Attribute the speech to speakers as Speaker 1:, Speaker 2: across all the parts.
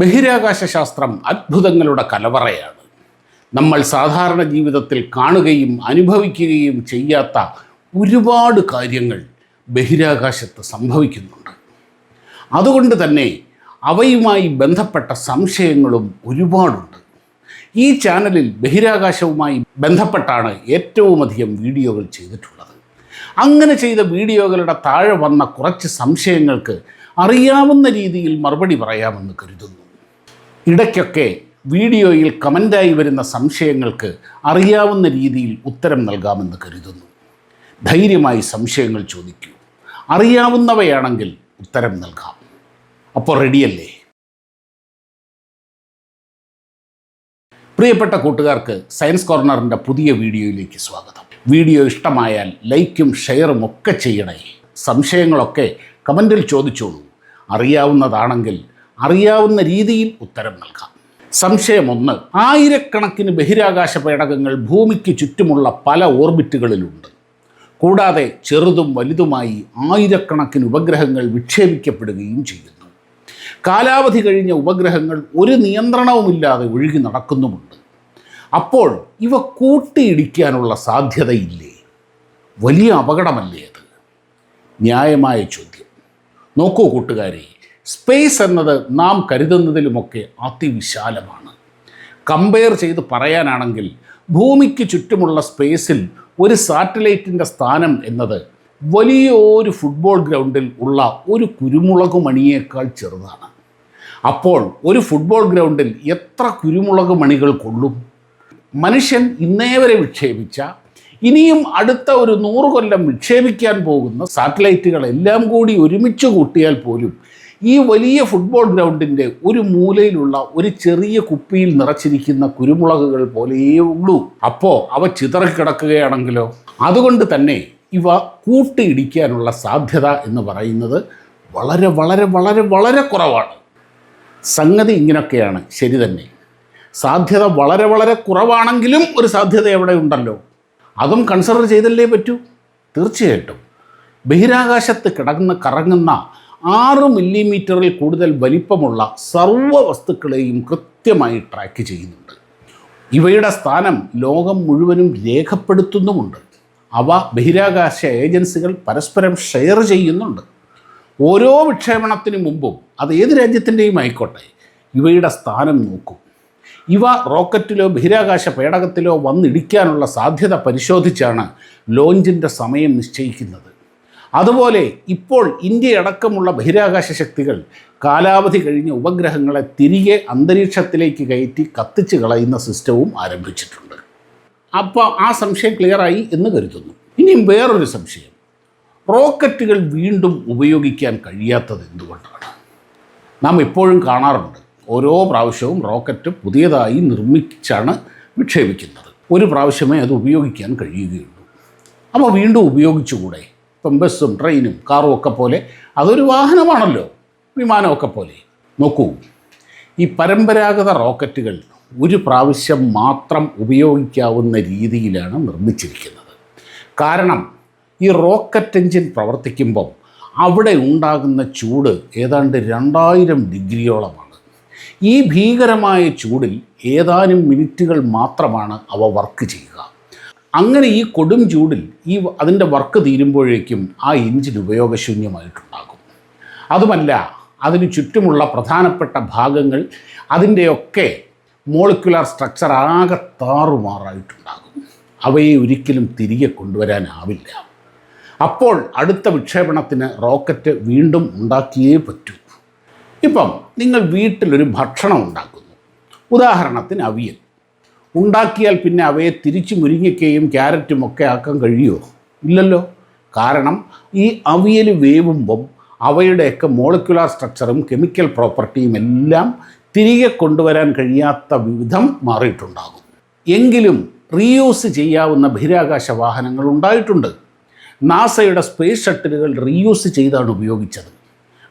Speaker 1: ബഹിരാകാശ ശാസ്ത്രം അത്ഭുതങ്ങളുടെ കലവറയാണ്. നമ്മൾ സാധാരണ ജീവിതത്തിൽ കാണുകയും അനുഭവിക്കുകയും ചെയ്യാത്ത ഒരുപാട് കാര്യങ്ങൾ ബഹിരാകാശത്ത് സംഭവിക്കുന്നുണ്ട്. അതുകൊണ്ട് തന്നെ അവയുമായി ബന്ധപ്പെട്ട സംശയങ്ങളും ഒരുപാടുണ്ട്. ഈ ചാനലിൽ ബഹിരാകാശവുമായി ബന്ധപ്പെട്ടാണ് ഏറ്റവുമധികം വീഡിയോകൾ ചെയ്തിട്ടുള്ളത്. അങ്ങനെ ചെയ്ത വീഡിയോകളുടെ താഴെ വന്ന കുറച്ച് സംശയങ്ങൾക്ക് അറിയാവുന്ന രീതിയിൽ മറുപടി പറയാമെന്ന് കരുതുന്നു. ഇടയ്ക്കൊക്കെ വീഡിയോയിൽ കമന്റായി വരുന്ന സംശയങ്ങൾക്ക് അറിയാവുന്ന രീതിയിൽ ഉത്തരം നൽകാമെന്ന് കരുതുന്നു. ധൈര്യമായി സംശയങ്ങൾ ചോദിക്കൂ. അറിയാവുന്നവയാണെങ്കിൽ ഉത്തരം നൽകാം. അപ്പോൾ റെഡിയല്ലേ? പ്രിയപ്പെട്ട കൂട്ടുകാർക്ക് സയൻസ് കോർണറിന്റെ പുതിയ വീഡിയോയിലേക്ക് സ്വാഗതം. വീഡിയോ ഇഷ്ടമായാൽ ലൈക്കും ഷെയറും ഒക്കെ ചെയ്യണേ. സംശയങ്ങളൊക്കെ കമന്റിൽ ചോദിച്ചോളൂ. അറിയാവുന്നതാണെങ്കിൽ അറിയാവുന്ന രീതിയിൽ ഉത്തരം നൽകാം. സംശയം ഒന്ന് ആയിരക്കണക്കിന് ബഹിരാകാശ പേടകങ്ങൾ ഭൂമിക്ക് ചുറ്റുമുള്ള പല ഓർബിറ്റുകളിലുണ്ട്. കൂടാതെ ചെറുതും വലുതുമായി ആയിരക്കണക്കിന് ഉപഗ്രഹങ്ങൾ വിക്ഷേപിക്കപ്പെടുകയും ചെയ്യുന്നു. കാലാവധി കഴിഞ്ഞ ഉപഗ്രഹങ്ങൾ ഒരു നിയന്ത്രണവുമില്ലാതെ ഒഴുകി നടക്കുന്നുമുണ്ട്. അപ്പോൾ ഇവ കൂട്ടിയിടിക്കാനുള്ള സാധ്യതയില്ലേ? വലിയ അപകടമല്ലേ അത്? ന്യായമായ ചോദ്യം. നോക്കൂ കൂട്ടുകാരെ സ്പേസ് എന്നത് നാം കരുതുന്നതിലുമൊക്കെ അതിവിശാലമാണ്. കമ്പയർ ചെയ്ത് പറയാനാണെങ്കിൽ ഭൂമിക്ക് ചുറ്റുമുള്ള സ്പേസിൽ ഒരു സാറ്റലൈറ്റിന്റെ സ്ഥാനം എന്നത് വലിയൊരു ഫുട്ബോൾ ഗ്രൗണ്ടിൽ ഉള്ള ഒരു കുരുമുളക് മണിയേക്കാൾ ചെറുതാണ്. അപ്പോൾ ഒരു ഫുട്ബോൾ ഗ്രൗണ്ടിൽ എത്ര കുരുമുളക് മണികൾ കൊള്ളും? മനുഷ്യൻ ഇന്നേ വരെ വിക്ഷേപിച്ച ഇനിയും അടുത്ത ഒരു നൂറ് കൊല്ലം വിക്ഷേപിക്കാൻ പോകുന്ന സാറ്റലൈറ്റുകളെല്ലാം കൂടി ഒരുമിച്ച് കൂട്ടിയാൽ പോലും ഈ വലിയ ഫുട്ബോൾ ഗ്രൗണ്ടിന്റെ ഒരു മൂലയിലുള്ള ഒരു ചെറിയ കുപ്പിയിൽ നിറച്ചിരിക്കുന്ന കുരുമുളകുകൾ പോലെയേ ഉള്ളൂ. അപ്പോൾ അവ ചിതറിക്കിടക്കുകയാണെങ്കിലോ അതുകൊണ്ട് തന്നെ ഇവ കൂട്ടിയിടിക്കാനുള്ള സാധ്യത എന്ന് പറയുന്നത് വളരെ വളരെ വളരെ വളരെ കുറവാണ്. സംഗതി ഇങ്ങനെയൊക്കെയാണ് ശരി തന്നെ. സാധ്യത വളരെ വളരെ കുറവാണെങ്കിലും ഒരു സാധ്യത എവിടെ ഉണ്ടല്ലോ. അതും കൺസിഡർ ചെയ്തല്ലേ പറ്റൂ? തീർച്ചയായിട്ടും. ബഹിരാകാശത്ത് കിടന്ന് കറങ്ങുന്ന ആറ് മില്ലിമീറ്ററിൽ കൂടുതൽ വലിപ്പമുള്ള സർവ വസ്തുക്കളെയും കൃത്യമായി ട്രാക്ക് ചെയ്യുന്നുണ്ട്. ഇവയുടെ സ്ഥാനം ലോകം മുഴുവനും രേഖപ്പെടുത്തുന്നുമുണ്ട്. അവ ബഹിരാകാശ ഏജൻസികൾ പരസ്പരം ഷെയർ ചെയ്യുന്നുണ്ട്. ഓരോ വിക്ഷേപണത്തിനു മുമ്പും അത് ഏത് രാജ്യത്തിന്റെയും ആയിക്കോട്ടെ ഇവയുടെ സ്ഥാനം നോക്കും. ഇവ റോക്കറ്റിലോ ബഹിരാകാശ പേടകത്തിലോ വന്നിടിക്കാനുള്ള സാധ്യത പരിശോധിച്ചാണ് ലോഞ്ചിന്റെ സമയം നിശ്ചയിക്കുന്നത്. അതുപോലെ ഇപ്പോൾ ഇന്ത്യ അടക്കമുള്ള ബഹിരാകാശ ശക്തികൾ കാലാവധി കഴിഞ്ഞ ഉപഗ്രഹങ്ങളെ തിരികെ അന്തരീക്ഷത്തിലേക്ക് കയറ്റി കത്തിച്ച് കളയുന്ന സിസ്റ്റവും ആരംഭിച്ചിട്ടുണ്ട്. അപ്പോൾ ആ സംശയം ക്ലിയറായി എന്ന് കരുതുന്നു. ഇനിയും വേറൊരു സംശയം. റോക്കറ്റുകൾ വീണ്ടും ഉപയോഗിക്കാൻ കഴിയാത്തത് എന്തുകൊണ്ടാണ്? നാം എപ്പോഴും കാണാറുണ്ട്. ഓരോ പ്രാവശ്യവും റോക്കറ്റ് പുതിയതായി നിർമ്മിച്ചാണ് വിക്ഷേപിക്കുന്നത്. ഒരു പ്രാവശ്യമേ അത് ഉപയോഗിക്കാൻ കഴിയുകയുള്ളൂ. അപ്പോൾ വീണ്ടും ഉപയോഗിച്ചുകൂടെ? ഇപ്പം ബസ്സും ട്രെയിനും കാറും ഒക്കെ പോലെ അതൊരു വാഹനമാണല്ലോ വിമാനമൊക്കെ പോലെ. നോക്കൂ ഈ പരമ്പരാഗത റോക്കറ്റുകൾ ഒരു പ്രാവശ്യം മാത്രം ഉപയോഗിക്കാവുന്ന രീതിയിലാണ് നിർമ്മിച്ചിരിക്കുന്നത്. കാരണം ഈ റോക്കറ്റ് എഞ്ചിൻ പ്രവർത്തിക്കുമ്പം അവിടെ ഉണ്ടാകുന്ന ചൂട് ഏതാണ്ട് രണ്ടായിരം ഡിഗ്രിയോളമാണ്. ഈ ഭീകരമായ ചൂടിൽ ഏതാനും മിനിറ്റുകൾ മാത്രമാണ് അവ വർക്ക് ചെയ്യുക. അങ്ങനെ ഈ കൊടും ചൂടിൽ ഈ അതിന്റെ വർക്ക് തീരുമ്പോഴേക്കും ആ എഞ്ചിൻ ഉപയോഗശൂന്യമായിട്ടുണ്ടാകും. അതുമല്ല അതിന് ചുറ്റുമുള്ള പ്രധാനപ്പെട്ട ഭാഗങ്ങൾ അതിന്റെയൊക്കെ മോളിക്കുലാർ സ്ട്രക്ചർ ആകെ താറുമാറായിട്ടുണ്ടാകും. അവയെ ഒരിക്കലും തിരികെ കൊണ്ടുവരാനാവില്ല. അപ്പോൾ അടുത്ത വിക്ഷേപണത്തിന് റോക്കറ്റ് വീണ്ടും ഉണ്ടാക്കിയേ പറ്റൂ. ഇപ്പം നിങ്ങൾ വീട്ടിലൊരു ഭക്ഷണം ഉണ്ടാക്കുന്നു. ഉദാഹരണത്തിന് അവിയൽ. ഉണ്ടാക്കിയാൽ പിന്നെ അവയെ തിരിച്ച് മുരിങ്ങയ്ക്കയും ക്യാരറ്റും ഒക്കെ ആക്കാൻ കഴിയുമോ? ഇല്ലല്ലോ. കാരണം ഈ അവിയൽ വേവുമ്പം അവയുടെയൊക്കെ മോളിക്കുലാർ സ്ട്രക്ചറും കെമിക്കൽ പ്രോപ്പർട്ടിയും എല്ലാം തിരികെ കൊണ്ടുവരാൻ കഴിയാത്ത വിധം മാറിയിട്ടുണ്ടാകും. എങ്കിലും റീയൂസ് ചെയ്യാവുന്ന ബഹിരാകാശ വാഹനങ്ങൾ ഉണ്ടായിട്ടുണ്ട്. നാസയുടെ സ്പേസ് ഷട്ടിലുകൾ റീയൂസ് ചെയ്താണ് ഉപയോഗിച്ചത്.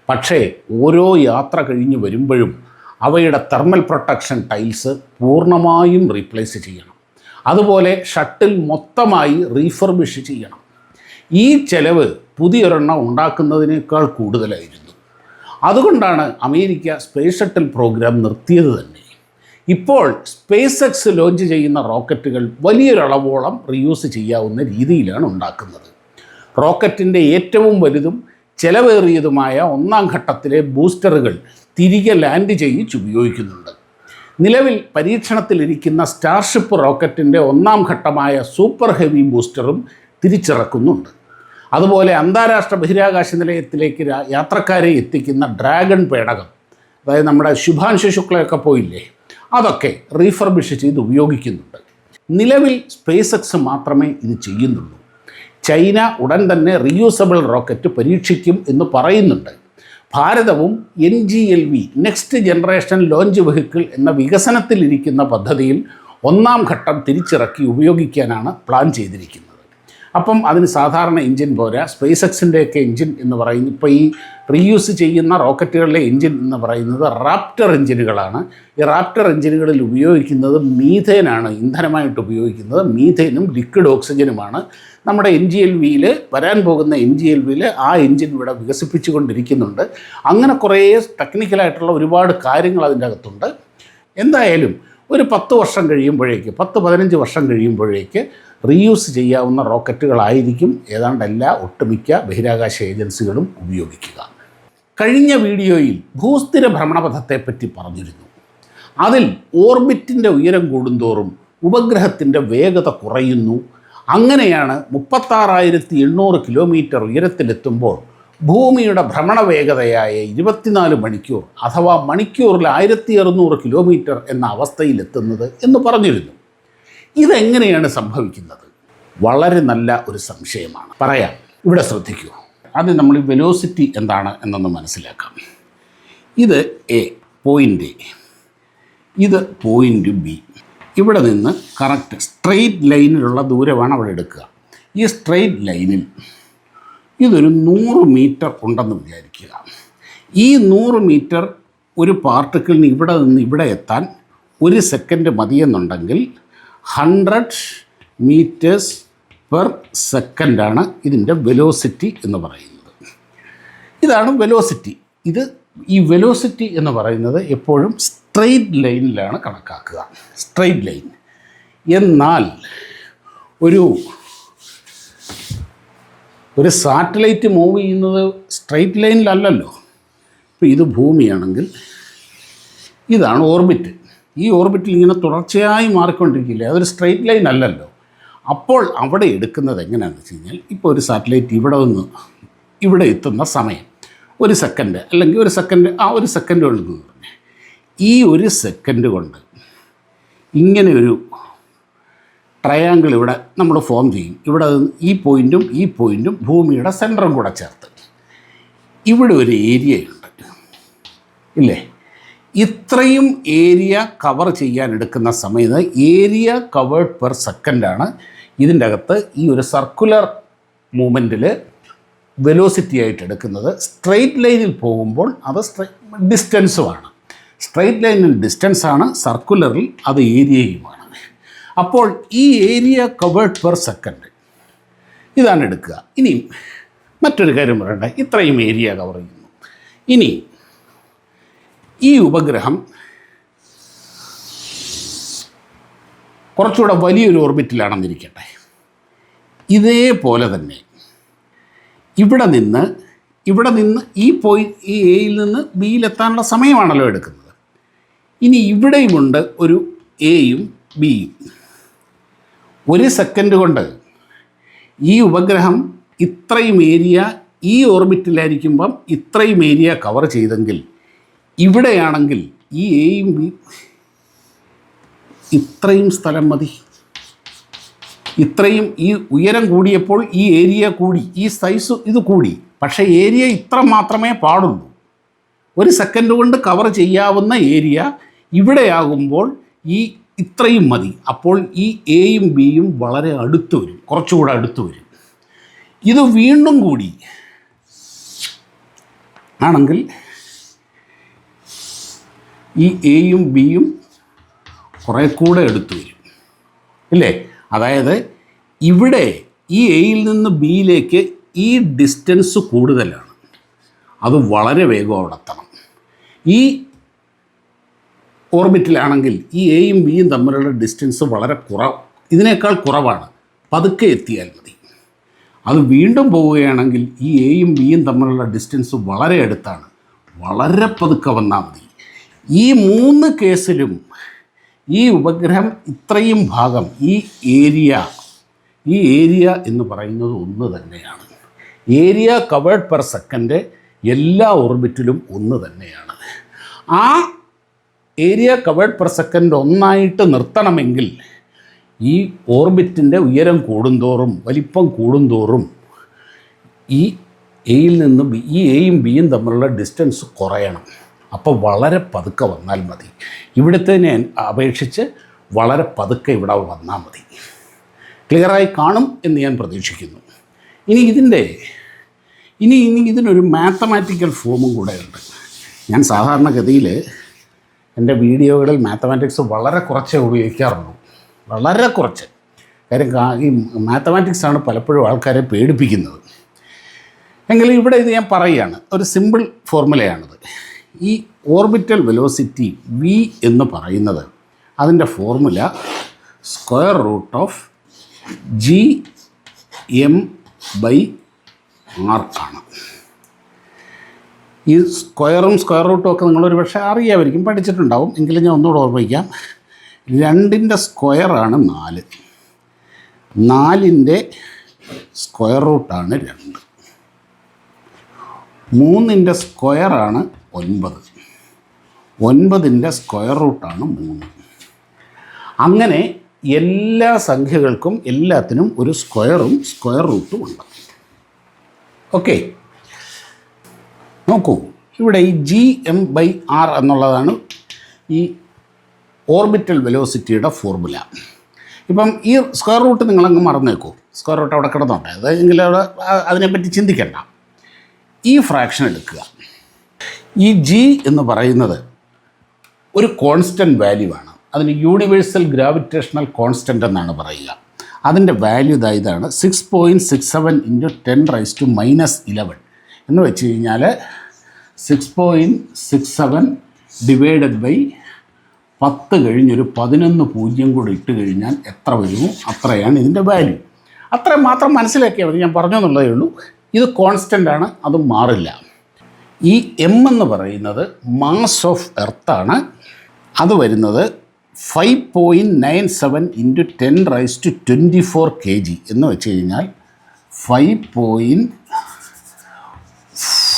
Speaker 1: പക്ഷേ ഓരോ യാത്ര കഴിഞ്ഞ് വരുമ്പോഴും അവയുടെ തെർമൽ പ്രൊട്ടക്ഷൻ ടൈൽസ് പൂർണമായും റീപ്ലേസ് ചെയ്യണം. അതുപോലെ ഷട്ടിൽ മൊത്തമായി റീഫർബിഷ് ചെയ്യണം. ഈ ചെലവ് പുതിയൊരെണ്ണം ഉണ്ടാക്കുന്നതിനേക്കാൾ കൂടുതലായിരുന്നു. അതുകൊണ്ടാണ് അമേരിക്ക സ്പേസ് ഷട്ടിൽ പ്രോഗ്രാം നിർത്തിയത് തന്നെ. ഇപ്പോൾ സ്പേസ് എക്സ് ലോഞ്ച് ചെയ്യുന്ന റോക്കറ്റുകൾ വലിയൊരളവോളം റീയൂസ് ചെയ്യാവുന്ന രീതിയിലാണ് ഉണ്ടാക്കുന്നത്. റോക്കറ്റിന്റെ ഏറ്റവും വലുതും ചെലവേറിയതുമായ ഒന്നാം ഘട്ടത്തിലെ ബൂസ്റ്ററുകൾ തിരികെ ലാൻഡ് ചെയ്യിച്ച് ഉപയോഗിക്കുന്നുണ്ട്. നിലവിൽ പരീക്ഷണത്തിലിരിക്കുന്ന സ്റ്റാർഷിപ്പ് റോക്കറ്റിന്റെ ഒന്നാം ഘട്ടമായ സൂപ്പർ ഹെവി ബൂസ്റ്ററും തിരിച്ചിറക്കുന്നുണ്ട്. അതുപോലെ അന്താരാഷ്ട്ര ബഹിരാകാശ നിലയത്തിലേക്ക് യാത്രക്കാരെ എത്തിക്കുന്ന ഡ്രാഗൺ പേടകം അതായത് നമ്മുടെ ശുഭാൻശു ശുക്ലയൊക്കെ പോയില്ലേ അതൊക്കെ റീഫർബിഷ് ചെയ്ത് ഉപയോഗിക്കുന്നുണ്ട്. നിലവിൽ സ്പേസ് എക്സ് മാത്രമേ ഇത് ചെയ്യുന്നുള്ളൂ. ചൈന ഉടൻ തന്നെ റീയൂസബിൾ റോക്കറ്റ് പരീക്ഷിക്കും എന്ന് പറയുന്നുണ്ട്. ഭാരതവും N G L V next generation launch vehicle എന്ന വികസനത്തിലിരിക്കുന്ന പദ്ധതിയിൽ ഒന്നാം ഘട്ടം തിരിച്ചിറക്കി ഉപയോഗിക്കാനാണ് പ്ലാൻ ചെയ്തിരിക്കുന്നത്. അപ്പം അതിന് സാധാരണ എഞ്ചിൻ പോരാ. സ്പേസ് എക്സിന്റെയൊക്കെ എഞ്ചിൻ എന്ന് പറയുന്ന ഇപ്പോൾ ഈ റീയൂസ് ചെയ്യുന്ന റോക്കറ്റുകളിലെ എഞ്ചിൻ എന്ന് പറയുന്നത് റാപ്റ്റർ എഞ്ചിനുകളാണ്. ഈ റാപ്റ്റർ എഞ്ചിനുകളിൽ ഉപയോഗിക്കുന്നത് മീഥേനാണ് ഇന്ധനമായിട്ട് ഉപയോഗിക്കുന്നത്. മീഥേനും ലിക്വിഡ് ഓക്സിജനുമാണ്. നമ്മുടെ എൻ ജി എൽ വിയിൽ വരാൻ പോകുന്ന എൻ ജി എൽ വിയിൽ ആ എഞ്ചിൻ ഇവിടെ വികസിപ്പിച്ചുകൊണ്ടിരിക്കുന്നുണ്ട്. അങ്ങനെ കുറേ ടെക്നിക്കലായിട്ടുള്ള ഒരുപാട് കാര്യങ്ങൾ അതിന്റെ അകത്തുണ്ട് എന്തായാലും ഒരു പത്ത് വർഷം കഴിയുമ്പോഴേക്ക് പത്ത് പതിനഞ്ച് വർഷം കഴിയുമ്പോഴേക്ക് റീയൂസ് ചെയ്യാവുന്ന റോക്കറ്റുകളായിരിക്കും ഏതാണ്ട് എല്ലാ ഒട്ടുമിക്ക ബഹിരാകാശ ഏജൻസികളും ഉപയോഗിക്കുക. കഴിഞ്ഞ വീഡിയോയിൽ ഭൂസ്ഥിര ഭ്രമണപഥത്തെപ്പറ്റി പറഞ്ഞിരുന്നു. അതിൽ ഓർബിറ്റിന്റെ ഉയരം കൂടുന്തോറും ഉപഗ്രഹത്തിന്റെ വേഗത കുറയുന്നു. അങ്ങനെയാണ് മുപ്പത്താറായിരത്തി എണ്ണൂറ് കിലോമീറ്റർ ഉയരത്തിലെത്തുമ്പോൾ ഭൂമിയുടെ ഭ്രമണ വേഗതയായ ഇരുപത്തിനാല് മണിക്കൂർ അഥവാ മണിക്കൂറിൽ ആയിരത്തി അറുന്നൂറ് കിലോമീറ്റർ എന്ന അവസ്ഥയിലെത്തുന്നത് എന്ന് പറഞ്ഞിരുന്നു. ഇതെങ്ങനെയാണ് സംഭവിക്കുന്നത്? വളരെ നല്ല ഒരു സംശയമാണ്. പറയാം. ഇവിടെ ശ്രദ്ധിക്കൂ. ആദ്യം നമ്മൾ വെലോസിറ്റി എന്താണ് എന്നൊന്ന് മനസ്സിലാക്കാം. ഇത് എ പോയിന്റ് എ ഇത് പോയിന്റ് ബി ഇവിടെ നിന്ന് കറക്റ്റ് സ്ട്രെയിറ്റ് ലൈനിലുള്ള ദൂരമാണ് അവിടെ എടുക്കുക. ഈ സ്ട്രെയിറ്റ് ലൈനിൽ ഇതൊരു നൂറ് മീറ്റർ ഉണ്ടെന്ന് വിചാരിക്കുക. ഈ നൂറ് മീറ്റർ ഒരു പാർട്ടിക്കിളിന് ഇവിടെ നിന്ന് ഇവിടെ എത്താൻ ഒരു സെക്കൻഡ് മതിയെന്നുണ്ടെങ്കിൽ ഹൺഡ്രഡ് മീറ്റേഴ്സ് പെർ സെക്കൻഡാണ് ഇതിന്റെ വെലോസിറ്റി എന്ന് പറയുന്നത്. ഇതാണ് വെലോസിറ്റി ഇത് ഈ വെലോസിറ്റി എന്ന് പറയുന്നത് എപ്പോഴും സ്ട്രെയിറ്റ് ലൈനിലാണ് കണക്കാക്കുക. സ്ട്രെയിറ്റ് ലൈൻ എന്നാൽ ഒരു ഒരു സാറ്റലൈറ്റ് മൂവ് ചെയ്യുന്നത് സ്ട്രെയിറ്റ് ലൈനിലല്ലല്ലോ. ഇപ്പോൾ ഇത് ഭൂമിയാണെങ്കിൽ ഇതാണ് ഓർബിറ്റ്. ഈ ഓർബിറ്റിൽ ഇങ്ങനെ തുടർച്ചയായി മാറിക്കൊണ്ടിരിക്കില്ലേ? അതൊരു സ്ട്രെയിറ്റ് ലൈൻ അല്ലല്ലോ അപ്പോൾ അവിടെ എടുക്കുന്നത് എങ്ങനെയാണെന്ന് വെച്ച് കഴിഞ്ഞാൽ ഇപ്പോൾ ഒരു സാറ്റലൈറ്റ് ഇവിടെ നിന്ന് ഇവിടെ എത്തുന്ന സമയം. ഒരു സെക്കൻഡ് അല്ലെങ്കിൽ ഒരു സെക്കൻഡ് ആ ഒരു സെക്കൻഡ് ഉള്ളൂ. ഈ ഒരു സെക്കൻഡ് കൊണ്ട് ഇങ്ങനെ ഒരു ട്രയാങ്കിൾ ഇവിടെ നമ്മൾ ഫോം ചെയ്യും. ഇവിടെ ഈ പോയിന്റും ഈ പോയിന്റും ഭൂമിയുടെ സെന്ററും കൂടെ ചേർത്ത്. ഇവിടെ ഒരു ഏരിയയുണ്ട് ഇല്ലേ? ഇത്രയും ഏരിയ കവർ ചെയ്യാൻ എടുക്കുന്ന സമയത്ത് ഏരിയ കവേർഡ് പെർ സെക്കൻഡാണ് ഇതിന്റെ അകത്ത് ഈ ഒരു സർക്കുലർ മൂമെന്റിൽ വെലോസിറ്റി ആയിട്ട് എടുക്കുന്നത്. സ്ട്രെയിറ്റ് ലൈനിൽ പോകുമ്പോൾ അത് ഡിസ്റ്റൻസുമാണ് സ്ട്രെയിറ്റ് ലൈനിൽ ഡിസ്റ്റൻസാണ് സർക്കുലറിൽ അത് ഏരിയയുമാണ് അപ്പോൾ ഈ ഏരിയ കവേർഡ് പെർ സെക്കൻഡ് ഇതാണ് എടുക്കുക. ഇനി മറ്റൊരു കാര്യം പറയണ്ട ഇത്രയും ഏരിയ കവർ ചെയ്യുന്നു. ഇനി ഈ ഉപഗ്രഹം കുറച്ചുകൂടെ വലിയൊരു ഓർബിറ്റിലാണെന്നിരിക്കട്ടെ. ഇതേപോലെ തന്നെ ഇവിടെ നിന്ന് ഇവിടെ നിന്ന് ഈ പോയി ഈ എയിൽ നിന്ന് ബിയിലെത്താനുള്ള സമയമാണല്ലോ എടുക്കുന്നത്. ഇനി ഇവിടെയുമുണ്ട് ഒരു എയും ബിയും ഒരു സെക്കൻഡ് കൊണ്ട് ഈ ഉപഗ്രഹം ഇത്രയും ഏരിയ ഈ ഓർബിറ്റിലായിരിക്കുമ്പം ഇത്രയും ഏരിയ കവർ ചെയ്തെങ്കിൽ ഇവിടെയാണെങ്കിൽ ഈ എയും ബി ഇത്രയും സ്ഥലം മതി. ഇത്രയും ഈ ഉയരം കൂടിയപ്പോൾ ഈ ഏരിയ കൂടി ഈ സൈസ് ഇത് കൂടി. പക്ഷേ ഏരിയ ഇത്ര മാത്രമേ പാടുള്ളൂ. ഒരു സെക്കൻഡ് കൊണ്ട് കവർ ചെയ്യാവുന്ന ഏരിയ ഇവിടെയാകുമ്പോൾ ഈ ഇത്രയും മതി. അപ്പോൾ ഈ എയും ബിയും വളരെ അടുത്ത് വരും. കുറച്ചുകൂടെ അടുത്ത് വരും. ഇത് വീണ്ടും കൂടി ആണെങ്കിൽ ഈ എയും ബിയും കുറേ കൂടെ എടുത്തു വരും. അല്ലേ അതായത് ഇവിടെ ഈ എയിൽ നിന്ന് ബിയിലേക്ക് ഈ ഡിസ്റ്റൻസ് കൂടുതലാണ്. അത് വളരെ വേഗം അവിടെ എത്തണം. ഈ ഓർബിറ്റിലാണെങ്കിൽ ഈ എയും ബിയും തമ്മിലുള്ള ഡിസ്റ്റൻസ് വളരെ കുറവ് ഇതിനേക്കാൾ കുറവാണ്. പതുക്കെ എത്തിയാൽ മതി. അത് വീണ്ടും പോവുകയാണെങ്കിൽ ഈ എയും ബിയും തമ്മിലുള്ള ഡിസ്റ്റൻസ് വളരെ അടുത്താണ്. വളരെ പതുക്കെ വന്നാൽ മതി. ഈ മൂന്ന് കേസിലും ഈ ഉപഗ്രഹം ഇത്രയും ഭാഗം ഈ ഏരിയ ഈ ഏരിയ എന്ന് പറയുന്നത് ഒന്ന് തന്നെയാണ്. ഏരിയ കവേർഡ് പെർ സെക്കൻഡ് എല്ലാ ഓർബിറ്റിലും ഒന്ന് തന്നെയാണ്. ആ ഏരിയ കവേർഡ് പെർ സെക്കൻഡ് ഒന്നായിട്ട് നിർത്തണമെങ്കിൽ ഈ ഓർബിറ്റിന്റെ ഉയരം കൂടുന്തോറും വലിപ്പം കൂടുന്തോറും ഈ എയിൽ നിന്ന് ബി ഈ എയും ബിയും തമ്മിലുള്ള ഡിസ്റ്റൻസ് കുറയണം. അപ്പോൾ വളരെ പതുക്കെ വന്നാൽ മതി. ഇവിടുത്തേനെ അപേക്ഷിച്ച് വളരെ പതുക്കെ ഇവിടെ വന്നാൽ മതി. ക്ലിയറായി കാണും എന്ന് ഞാൻ പ്രതീക്ഷിക്കുന്നു. ഇനി ഇതിന്റെ ഇനി ഇനി ഇതിനൊരു മാത്തമാറ്റിക്കൽ ഫോമും കൂടെ ഉണ്ട്. ഞാൻ സാധാരണഗതിയിൽ എന്റെ വീഡിയോകളിൽ മാത്തമാറ്റിക്സ് വളരെ കുറച്ചേ ഉപയോഗിക്കാറുള്ളൂ. വളരെ കുറച്ച്. കാര്യം ഈ മാത്തമാറ്റിക്സ് ആണ് പലപ്പോഴും ആൾക്കാരെ പേടിപ്പിക്കുന്നത്. എങ്കിലും ഇവിടെ ഇത് ഞാൻ പറയുകയാണ്. ഒരു സിമ്പിൾ ഫോർമുലയാണിത് ഈ ഓർബിറ്റൽ വെലോസിറ്റി വി എന്ന് പറയുന്നത് അതിന്റെ formula square root of G M by R ആണ്. ഈ സ്ക്വയറും സ്ക്വയർ റൂട്ടും ഒക്കെ നിങ്ങളൊരു പക്ഷേ അറിയാമായിരിക്കും പഠിച്ചിട്ടുണ്ടാവും. എങ്കിലും ഞാൻ ഒന്നുകൂടെ ഓർമ്മിക്കാം. രണ്ടിന്റെ സ്ക്വയറാണ് നാല്. നാലിന്റെ സ്ക്വയർ റൂട്ടാണ് രണ്ട്. മൂന്നിന്റെ സ്ക്വയറാണ് ഒൻപത്. ഒൻപതിന്റെ സ്ക്വയർ റൂട്ടാണ് മൂന്ന്. അങ്ങനെ എല്ലാ സംഖ്യകൾക്കും എല്ലാത്തിനും ഒരു സ്ക്വയറും സ്ക്വയർ റൂട്ടും ഉണ്ട്. ഓക്കെ. നോക്കൂ. ഇവിടെ ഈ ജി എം ബൈ ആർ എന്നുള്ളതാണ് ഈ ഓർബിറ്റൽ വെലോസിറ്റിയുടെ ഫോർമുല ഇപ്പം ഈ സ്ക്വയർ റൂട്ട് നിങ്ങളങ്ങ് മറന്നേക്കൂ. സ്ക്വയർ റൂട്ട് അവിടെ കിടന്നോട്ടെ. അതെങ്കിൽ അവിടെ അതിനെപ്പറ്റി ചിന്തിക്കണ്ട. ഈ ഫ്രാക്ഷൻ എടുക്കുക. ഈ ജി എന്ന് പറയുന്നത് ഒരു കോൺസ്റ്റന്റ് വാല്യൂ ആണ്. അതിന് യൂണിവേഴ്സൽ ഗ്രാവിറ്റേഷണൽ കോൺസ്റ്റന്റ് എന്നാണ് പറയുക. അതിന്റെ വാല്യൂ ഇതാ ഇതാണ്. Six point six seven into ten raise to minus eleven എന്ന് വെച്ച് കഴിഞ്ഞാൽ six point six seven divided by പത്ത് കഴിഞ്ഞൊരു പതിനൊന്ന് പൂജ്യം കൂടി ഇട്ട് കഴിഞ്ഞാൽ എത്ര വരുമോ അത്രയാണ് ഇതിന്റെ വാല്യൂ അത്ര മാത്രം മനസ്സിലാക്കിയാൽ മതി. ഞാൻ പറഞ്ഞു എന്നുള്ളതേ ഉള്ളൂ. ഇത് കോൺസ്റ്റന്റ് ആണ് അത് മാറില്ല. ഈ എം എന്ന് പറയുന്നത് മാസ് ഓഫ് എർത്താണ് അത് വരുന്നത് five point nine seven into ten raise to twenty four K G എന്ന് വെച്ച് കഴിഞ്ഞാൽ five point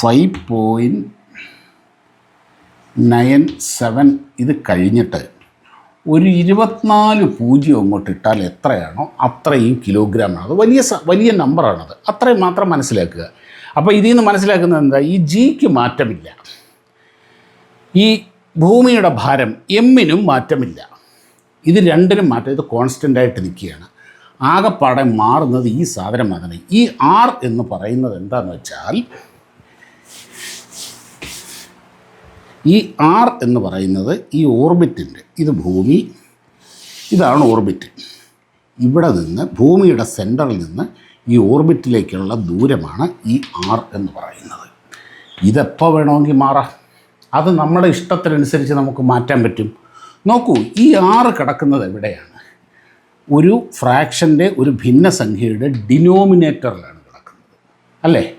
Speaker 1: five point nine seven ഇത് കഴിഞ്ഞിട്ട് ഒരു ഇരുപത്തിനാല് പൂജ്യം അങ്ങോട്ട് ഇട്ടാൽ എത്രയാണോ അത്രയും കിലോഗ്രാമാണ് അത് വലിയ വലിയ നമ്പറാണത് അത്രയും മാത്രം മനസ്സിലാക്കുക. അപ്പോൾ ഇതിൽ നിന്ന് മനസ്സിലാക്കുന്നത് എന്താ? ഈ ജിക്ക് മാറ്റമില്ല. ഈ ഭൂമിയുടെ ഭാരം എമ്മിനും മാറ്റമില്ല. ഇത് രണ്ടിനും മാറ്റം. ഇത് കോൺസ്റ്റന്റ് ആയിട്ട് നിൽക്കുകയാണ്. ആകെപ്പാടെ മാറുന്നത് ഈ സാധനം മാത്രമേ ഈ ആർ എന്ന് പറയുന്നത് എന്താണെന്ന് വെച്ചാൽ ഈ ആർ എന്ന് പറയുന്നത് ഈ ഓർബിറ്റിന്റെ ഇത് ഭൂമി ഇതാണ് ഓർബിറ്റ്. ഇവിടെ നിന്ന് ഭൂമിയുടെ സെന്ററിൽ നിന്ന് ഈ ഓർബിറ്റിലേക്കുള്ള ദൂരമാണ് ഈ ആർ എന്ന് പറയുന്നത്. ഇതെപ്പോൾ വേണമെങ്കിൽ മാറാം. അത് നമ്മുടെ ഇഷ്ടത്തിനനുസരിച്ച് നമുക്ക് മാറ്റാൻ പറ്റും. നോക്കൂ ഈ ആറ് കിടക്കുന്നത് എവിടെയാണ്? ഒരു ഫ്രാക്ഷന്റെ ഒരു ഭിന്ന സംഖ്യയുടെ ഡിനോമിനേറ്ററിലാണ് കിടക്കുന്നത്. അല്ലേ?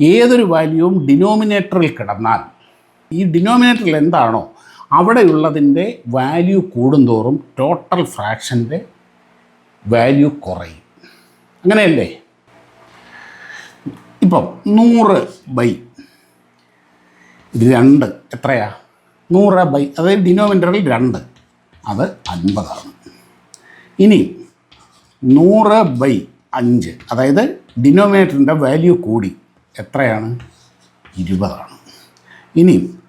Speaker 1: ഏതൊരു വാല്യൂവും ഡിനോമിനേറ്ററിൽ കിടന്നാൽ ഈ ഡിനോമിനേറ്ററിൽ എന്താണോ അവിടെയുള്ളതിന്റെ വാല്യൂ കൂടുന്തോറും ടോട്ടൽ ഫ്രാക്ഷന്റെ വാല്യൂ കുറയും. അങ്ങനെയല്ലേ? ഇപ്പം നൂറ് ബൈ രണ്ട് എത്രയാ? നൂറ് ബൈ അതായത് ഡിനോമിനേറ്ററിൽ രണ്ട്. അത് അൻപതാണ്. ഇനി നൂറ് ബൈ അഞ്ച് അതായത് ഡിനോമിനേറ്ററിന്റെ വാല്യൂ കൂടി എത്രയാണ്? ഇരുപതാണ്. ഇനി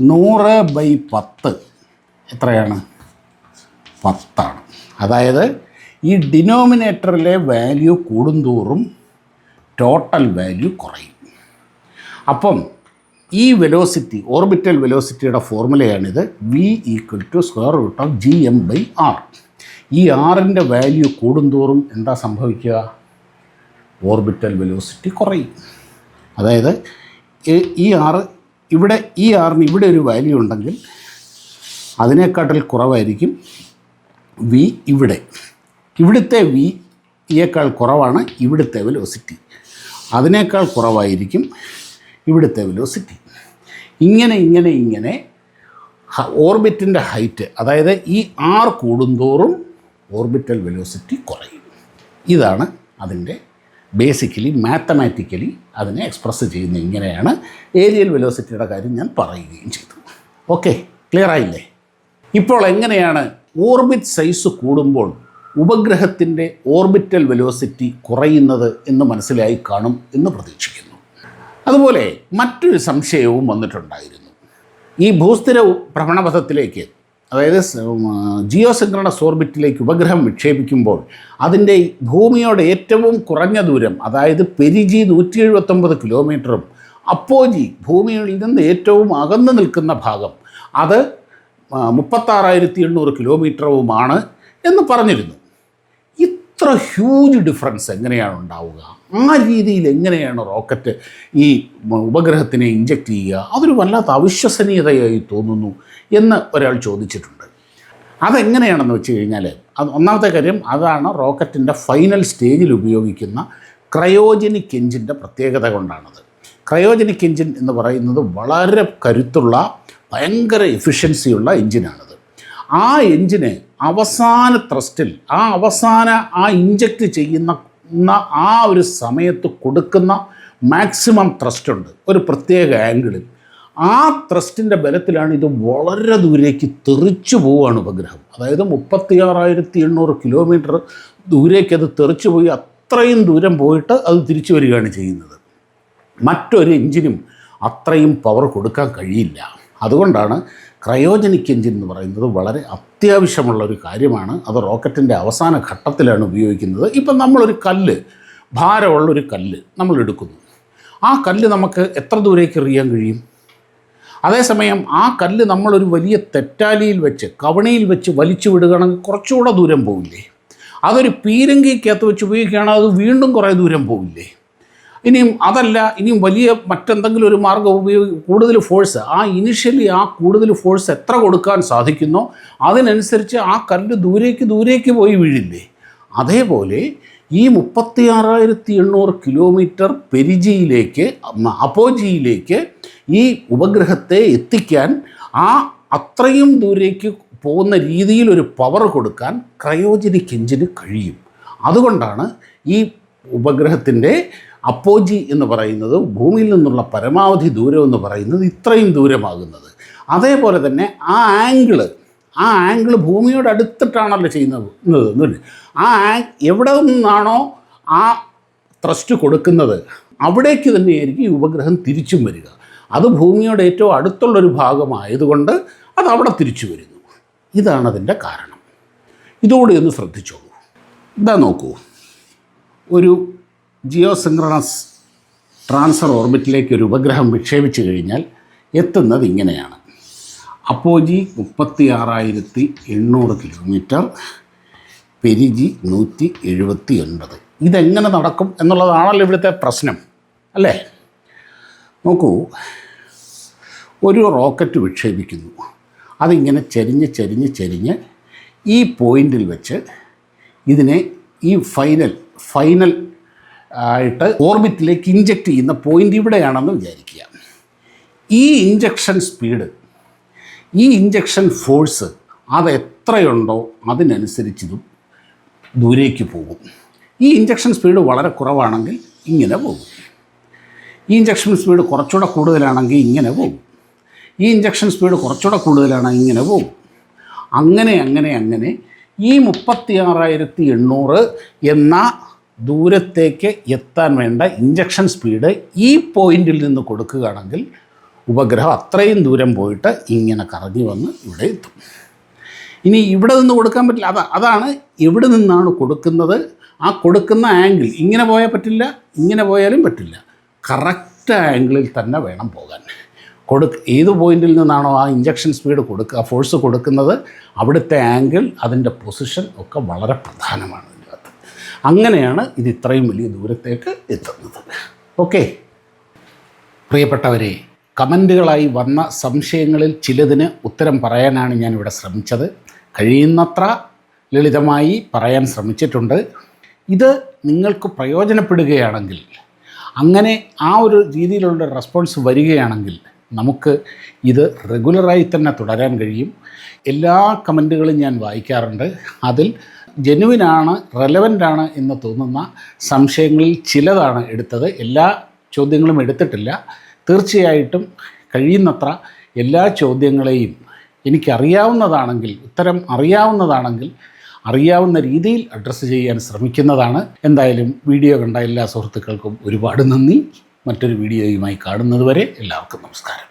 Speaker 1: നൂറ് ബൈ പത്ത് എത്രയാണ്? പത്താണ്. അതായത് ഈ ഡിനോമിനേറ്ററിലെ വാല്യൂ കൂടുന്തോറും ടോട്ടൽ വാല്യൂ കുറയും. അപ്പം ഈ വെലോസിറ്റി ഓർബിറ്റൽ വെലോസിറ്റിയുടെ ഫോർമുലയാണിത്. V equal to square root of G M by R ഈ ആറിന്റെ വാല്യൂ കൂടുന്തോറും എന്താ സംഭവിക്കുക? ഓർബിറ്റൽ വെലോസിറ്റി കുറയും. അതായത് ഈ ആറ് ഇവിടെ ഈ ആറിന് ഇവിടെ ഒരു വാല്യൂ ഉണ്ടെങ്കിൽ അതിനേക്കാട്ടിൽ കുറവായിരിക്കും വി ഇവിടെ. ഇവിടുത്തെ വി യേക്കാൾ കുറവാണ് ഇവിടുത്തെ വെലോസിറ്റി അതിനേക്കാൾ കുറവായിരിക്കും ഇവിടുത്തെ വെലോസിറ്റി ഇങ്ങനെ ഇങ്ങനെ ഇങ്ങനെ ഓർബിറ്റിന്റെ ഹൈറ്റ് അതായത് ഈ ആർ കൂടുന്തോറും ഓർബിറ്റൽ വെലോസിറ്റി കുറയും. ഇതാണ് അതിന്റെ ബേസിക്കലി മാത്തമാറ്റിക്കലി അതിനെ എക്സ്പ്രസ് ചെയ്യുന്നത് ഇങ്ങനെയാണ്. ഏരിയൽ വെലോസിറ്റിയുടെ കാര്യം ഞാൻ പറയുകയും ചെയ്തു. ഓക്കെ ക്ലിയർ ആയില്ലേ? ഇപ്പോൾ എങ്ങനെയാണ് ഓർബിറ്റ് സൈസ് കൂടുമ്പോൾ ഉപഗ്രഹത്തിന്റെ ഓർബിറ്റൽ വെലോസിറ്റി കുറയുന്നത് എന്ന് മനസ്സിലായി കാണും എന്ന് പ്രതീക്ഷിക്കുന്നു. അതുപോലെ മറ്റൊരു സംശയവും വന്നിട്ടുണ്ടായിരുന്നു. ഈ ഭൂസ്ഥിര ഭ്രമണപഥത്തിലേക്ക് അതായത് ജിയോ സിൻക്രണസ് ഓർബിറ്റിലേക്ക് ഉപഗ്രഹം വിക്ഷേപിക്കുമ്പോൾ അതിന്റെ ഭൂമിയോട് ഏറ്റവും കുറഞ്ഞ ദൂരം അതായത് പെരിജി നൂറ്റി എഴുപത്തൊമ്പത് കിലോമീറ്ററും അപ്പോജി ഭൂമിയിൽ നിന്ന് ഏറ്റവും അകന്നു നിൽക്കുന്ന ഭാഗം അത് മുപ്പത്താറായിരത്തി എണ്ണൂറ് കിലോമീറ്ററുമാണ് എന്ന് പറഞ്ഞിരുന്നു. ഇത്ര ഹ്യൂജ് ഡിഫറൻസ് എങ്ങനെയാണ് ഉണ്ടാവുക? ആ രീതിയിൽ എങ്ങനെയാണ് റോക്കറ്റ് ഈ ഉപഗ്രഹത്തിനെ ഇഞ്ചക്റ്റ് ചെയ്യുക? അതൊരു വല്ലാത്ത അവിശ്വസനീയതയായി തോന്നുന്നു എന്ന് ഒരാൾ ചോദിച്ചിട്ടുണ്ട്. അതെങ്ങനെയാണെന്ന് വെച്ച് കഴിഞ്ഞാൽ അത് ഒന്നാമത്തെ കാര്യം അതാണ് റോക്കറ്റിന്റെ ഫൈനൽ സ്റ്റേജിൽ ഉപയോഗിക്കുന്ന ക്രയോജനിക് എഞ്ചിന്റെ പ്രത്യേകത കൊണ്ടാണത്. ക്രയോജനിക് എഞ്ചിൻ എന്ന് പറയുന്നത് വളരെ കരുത്തുള്ള ഭയങ്കര എഫിഷ്യൻസിയുള്ള എഞ്ചിനാണത് ആ എഞ്ചിന് അവസാന ത്രസ്റ്റിൽ ആ അവസാന ആ ഇഞ്ചക്റ്റ് ചെയ്യുന്ന ന്ന ആ ഒരു സമയത്ത് കൊടുക്കുന്ന മാക്സിമം ത്രസ്റ്റ് ഉണ്ട്. ഒരു പ്രത്യേക ആംഗിളിൽ ആ ത്രസ്റ്റിന്റെ ബലത്തിലാണ് ഇത് വളരെ ദൂരേക്ക് തെറിച്ചു പോവുകയാണ് ഉപഗ്രഹം. അതായത് മുപ്പത്തിയാറായിരത്തി എണ്ണൂറ് കിലോമീറ്റർ ദൂരേക്ക് അത് തെറിച്ചു പോയി അത്രയും ദൂരം പോയിട്ട് അത് തിരിച്ചു വരികയാണ് ചെയ്യുന്നത്. മറ്റൊരു എഞ്ചിനും അത്രയും പവർ കൊടുക്കാൻ കഴിയില്ല. അതുകൊണ്ടാണ് ക്രയോജനിക് എഞ്ചിൻ എന്ന് പറയുന്നത് വളരെ അത്യാവശ്യമുള്ള ഒരു കാര്യമാണ്. അത് റോക്കറ്റിന്റെ അവസാന ഘട്ടത്തിലാണ് ഉപയോഗിക്കുന്നത്. ഇപ്പം നമ്മളൊരു കല്ല് ഭാരമുള്ള ഒരു കല്ല് നമ്മൾ എടുക്കുന്നു ആ കല്ല് നമുക്ക് എത്ര ദൂരേക്ക് എറിയാൻ കഴിയും? അതേസമയം ആ കല്ല് നമ്മളൊരു വലിയ തെറ്റാലിയിൽ വെച്ച് കവണിയിൽ വെച്ച് വലിച്ചു വിടുകയാണെങ്കിൽ കുറച്ചുകൂടെ ദൂരം പോവില്ലേ? അതൊരു പീരങ്കിക്കകത്ത് വെച്ച് ഉപയോഗിക്കുകയാണെങ്കിൽ അത് വീണ്ടും കുറേ ദൂരം പോവില്ലേ? ഇനിയും അതല്ല ഇനിയും വലിയ മറ്റെന്തെങ്കിലും ഒരു മാർഗം ഉപയോഗി കൂടുതൽ ഫോഴ്സ് ആ ഇനിഷ്യലി ആ കൂടുതൽ ഫോഴ്സ് എത്ര കൊടുക്കാൻ സാധിക്കുന്നോ അതിനനുസരിച്ച് ആ കല്ല് ദൂരേക്ക് ദൂരേക്ക് പോയി വീഴില്ലേ? അതേപോലെ ഈ മുപ്പത്തി ആറായിരത്തി എണ്ണൂറ് കിലോമീറ്റർ പെരിജിയിലേക്ക് അപ്പോജിയിലേക്ക് ഈ ഉപഗ്രഹത്തെ എത്തിക്കാൻ ആ അത്രയും ദൂരേക്ക് പോകുന്ന രീതിയിൽ ഒരു പവർ കൊടുക്കാൻ ക്രയോജനിക് എഞ്ചിന് കഴിയും. അതുകൊണ്ടാണ് ഈ ഉപഗ്രഹത്തിന്റെ അപ്പോജി എന്ന് പറയുന്നത് ഭൂമിയിൽ നിന്നുള്ള പരമാവധി ദൂരം എന്ന് പറയുന്നത് ഇത്രയും ദൂരമാകുന്നത്. അതേപോലെ തന്നെ ആ ആംഗിൾ ആ ആംഗിൾ ഭൂമിയോട് അടുത്തിട്ടാണല്ലോ ചെയ്യുന്നത് ആ എവിടെ നിന്നാണോ ആ ത്രസ്റ്റ് കൊടുക്കുന്നത് അവിടേക്ക് തന്നെയായിരിക്കും ഈ ഉപഗ്രഹം തിരിച്ചും വരിക. അത് ഭൂമിയോട് ഏറ്റവും അടുത്തുള്ളൊരു ഭാഗമായതുകൊണ്ട് അത് അവിടെ തിരിച്ചു വരുന്നു. ഇതാണ് അതിന്റെ കാരണം. ഇതോടെ ഒന്ന് ശ്രദ്ധിച്ചോളൂ. ഇതാ നോക്കൂ. ഒരു ജിയോ സിംഗ്രണസ് ട്രാൻസ്ഫർ ഓർബിറ്റിലേക്ക് ഒരു ഉപഗ്രഹം വിക്ഷേപിച്ചു കഴിഞ്ഞാൽ എത്തുന്നത് ഇങ്ങനെയാണ്. അപ്പോജി മുപ്പത്തി ആറായിരത്തി എണ്ണൂറ് കിലോമീറ്റർ പെരിജി നൂറ്റി എഴുപത്തി ഒൻപത് ഇതെങ്ങനെ നടക്കും എന്നുള്ളതാണല്ലോ ഇവിടുത്തെ പ്രശ്നം അല്ലേ? നോക്കൂ ഒരു റോക്കറ്റ് വിക്ഷേപിക്കുന്നു. അതിങ്ങനെ ചരിഞ്ഞ് ചരിഞ്ഞ് ചരിഞ്ഞ് ഈ പോയിന്റിൽ വെച്ച് ഇതിനെ ഈ ഫൈനൽ ഫൈനൽ ആയിട്ട് ഓർബിറ്റിലേക്ക് ഇഞ്ചക്റ്റ് ചെയ്യുന്ന പോയിന്റ് ഇവിടെയാണെന്ന് വിചാരിക്കുക. ഈ ഇഞ്ചക്ഷൻ സ്പീഡ് ഈ ഇഞ്ചക്ഷൻ ഫോഴ്സ് അത് എത്രയുണ്ടോ അതിനനുസരിച്ചിതും ദൂരേക്ക് പോകും. ഈ ഇഞ്ചക്ഷൻ സ്പീഡ് വളരെ കുറവാണെങ്കിൽ ഇങ്ങനെ പോകും. ഈ ഇഞ്ചക്ഷൻ സ്പീഡ് കുറച്ചുകൂടെ കൂടുതലാണെങ്കിൽ ഇങ്ങനെ പോകും. ഈ ഇഞ്ചക്ഷൻ സ്പീഡ് കുറച്ചുകൂടെ കൂടുതലാണെങ്കിൽ ഇങ്ങനെ പോകും. അങ്ങനെ അങ്ങനെ അങ്ങനെ ഈ മുപ്പത്തി ആറായിരത്തി എണ്ണൂറ് എന്ന ദൂരത്തേക്ക് എത്താൻ വേണ്ട ഇഞ്ചക്ഷൻ സ്പീഡ് ഈ പോയിന്റിൽ നിന്ന് കൊടുക്കുകയാണെങ്കിൽ ഉപഗ്രഹം അത്രയും ദൂരം പോയിട്ട് ഇങ്ങനെ കറങ്ങി വന്ന് ഇവിടെ എത്തും. ഇനി ഇവിടെ നിന്ന് കൊടുക്കാൻ പറ്റില്ല. അതാ അതാണ് എവിടെ നിന്നാണ് കൊടുക്കുന്നത്? ആ കൊടുക്കുന്ന ആംഗിൾ ഇങ്ങനെ പോയാൽ പറ്റില്ല ഇങ്ങനെ പോയാലും പറ്റില്ല. കറക്റ്റ് ആംഗിളിൽ തന്നെ വേണം പോകാൻ. കൊടു ഏത് പോയിന്റിൽ നിന്നാണോ ആ ഇഞ്ചക്ഷൻ സ്പീഡ് കൊടുക്കുക ഫോഴ്സ് കൊടുക്കുന്നത് അവിടുത്തെ ആംഗിൾ അതിന്റെ പൊസിഷൻ ഒക്കെ വളരെ പ്രധാനമാണ്. അങ്ങനെയാണ് ഇത് ഇത്രയും വലിയ ദൂരത്തേക്ക് എത്തുന്നത്. ഓക്കെ പ്രിയപ്പെട്ടവരെ കമന്റുകളായി വന്ന സംശയങ്ങളിൽ ചിലതിന് ഉത്തരം പറയാനാണ് ഞാനിവിടെ ശ്രമിച്ചത്. കഴിയുന്നത്ര ലളിതമായി പറയാൻ ശ്രമിച്ചിട്ടുണ്ട്. ഇത് നിങ്ങൾക്ക് പ്രയോജനപ്പെടുകയാണെങ്കിൽ അങ്ങനെ ആ ഒരു രീതിയിലുള്ള റെസ്പോൺസ് വരികയാണെങ്കിൽ നമുക്ക് ഇത് റെഗുലറായി തന്നെ തുടരാൻ കഴിയും. എല്ലാ കമന്റുകളും ഞാൻ വായിക്കാറുണ്ട്. അതിൽ ജെനുവിനാണ് റെലവന്റാണ് എന്ന് തോന്നുന്ന സംശയങ്ങളിൽ ചിലതാണ് എടുത്തത്. എല്ലാ ചോദ്യങ്ങളും എടുത്തിട്ടില്ല. തീർച്ചയായിട്ടും കഴിയുന്നത്ര എല്ലാ ചോദ്യങ്ങളെയും എനിക്കറിയാവുന്നതാണെങ്കിൽ ഉത്തരം അറിയാവുന്നതാണെങ്കിൽ അറിയാവുന്ന രീതിയിൽ അഡ്രസ്സ് ചെയ്യാൻ ശ്രമിക്കുന്നതാണ്. എന്തായാലും വീഡിയോ കണ്ട എല്ലാ സുഹൃത്തുക്കൾക്കും ഒരുപാട് നന്ദി. മറ്റൊരു വീഡിയോയുമായി കാണുന്നതുവരെ എല്ലാവർക്കും നമസ്കാരം.